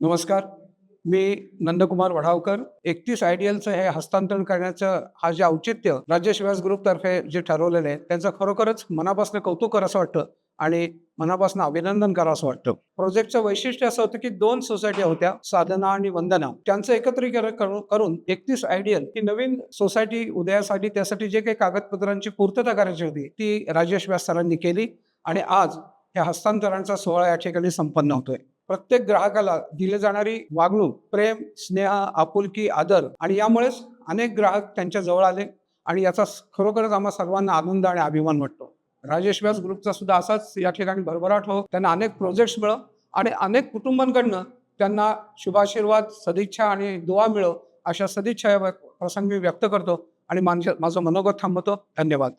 नमस्कार. मी नंदकुमार वढावकर एकतीस आयडियलचं हे हस्तांतरण करण्याचं हा जे औचित्य राज्य शिवास ग्रुपतर्फे जे ठरवलेलं आहे त्यांचं खरोखरच मनापासून कौतुक करावं असं वाटतं आणि मनापासून अभिनंदन करावं असं वाटतं. प्रोजेक्टचं वैशिष्ट्य असं होतं की दोन सोसायट्या होत्या साधना आणि वंदना. त्यांचं एकत्रीकरण करून एकतीस आयडियल ही नवीन सोसायटी उदयासाठी त्यासाठी जे काही कागदपत्रांची पूर्तता करायची होती ती राजेश व्यास सरांनी केली आणि आज या हस्तांतरणाचा सोहळा या ठिकाणी संपन्न होतोय. प्रत्येक ग्राहकाला दिली जाणारी वागणूक प्रेम स्नेह आपुलकी आदर आणि यामुळेच अनेक ग्राहक त्यांच्या जवळ आले आणि याचा खरोखरच आम्हा सर्वांना आनंद आणि अभिमान वाटतो. राजेश व्यास ग्रुपचा सुद्धा असाच या ठिकाणी भरभराट हो त्यांना अनेक प्रोजेक्ट्स मिळो आणि अनेक कुटुंबांकडनं त्यांना शुभाशीर्वाद सदिच्छा आणि दुवा मिळो अशा सदिच्छा या प्रसंगी व्यक्त करतो आणि माझं माझं मनोगत थांबवतो. धन्यवाद.